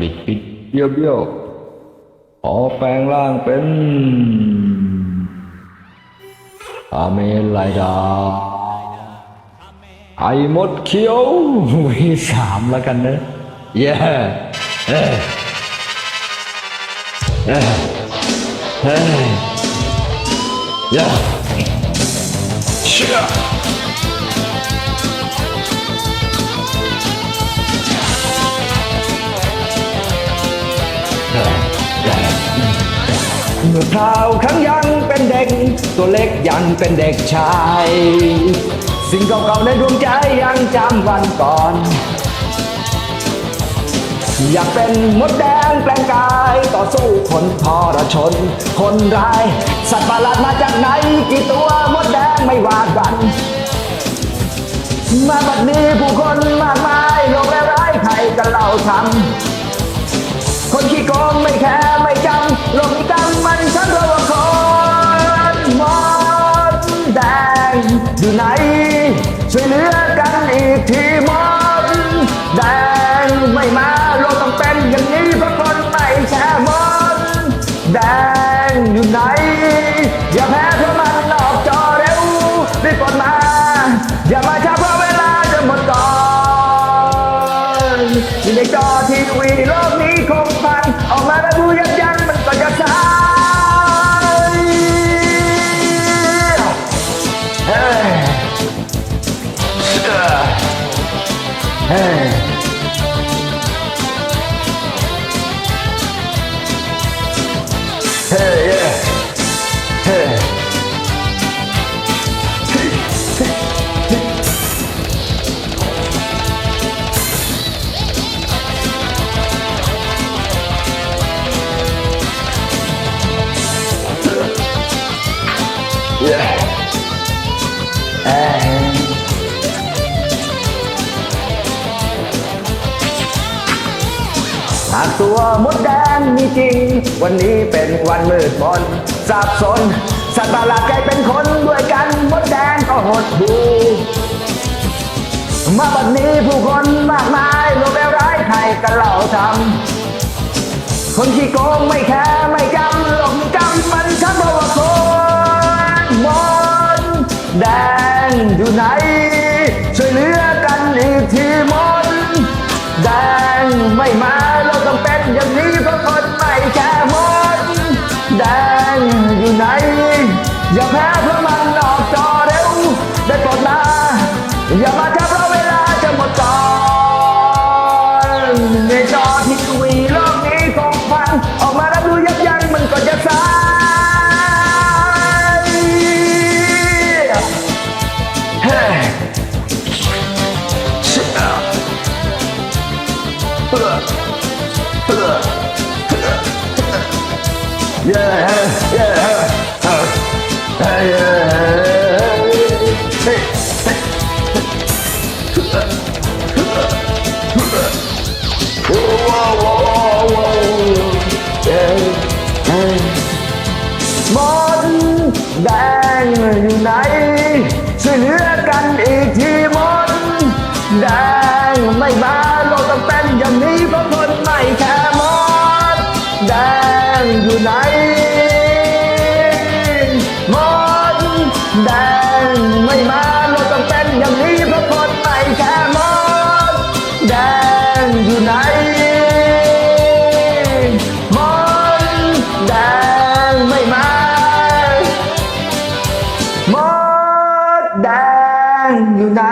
บิดบิดเบี้ยวเบี้ยวขอแปลงร่างเป็นอาเมนไลดา ไอ้มดเขียววีสามแล้วกันนะเย้เอ้ยเอ้ยเฮ้ยเย้เชื่อ มื่อคราวครั้งยังเป็นเด็ก ตัวเล็กยังเป็นเด็กชาย สิ่งเก่าๆในดวงใจยังจำวันก่อน อยากเป็นมดแดงแปลงกายต่อสู้คนทรชน คนร้าย สัตว์ประหลาดมาจากไหน กี่ตัวมดแดงไม่ว่ากันมาบัดนี้ผู้คนมากมายโลกและร้ายใครกันเล่าทำ ช่วยเห เฮ้ยเฮ้ยเฮ้ย Yeah. หากตัวมดแดงมีจริง วันนี้เป็นวันมืดมนสับสน สัตว์ประหลาดกลายเป็นคนด้วยกัน มดแดงก็หดหูมาบัดนี้ผู้คนมากมายโลกแล้วร้ายใครกันเล่าทำคนขี้โกงไม่แคร์ไม่จำหลงจำมันชักเพราะว่าคนมนแดงอยู่ไหน ช่วยเหลือกันอีกทีมนแดงไม่มา ไหน อย่าแพ้เพราะมันออกจอเร็ว ได้โปรดมา อย่ามาช้า หมดแดงอยู่ไหนช่วยเหลือกันอีกทีมดแดงไม่มาโลกต้องเป็นอย่างนี้เพราะคนไม่แคร์มดแดงอยู่ไหน แดงไม่มาเราต้เป็นอย่างนี้เพราะคนไปแค่มอแดงอยู่ไหนมอแดงไม่มามอแดงอยู่ไหน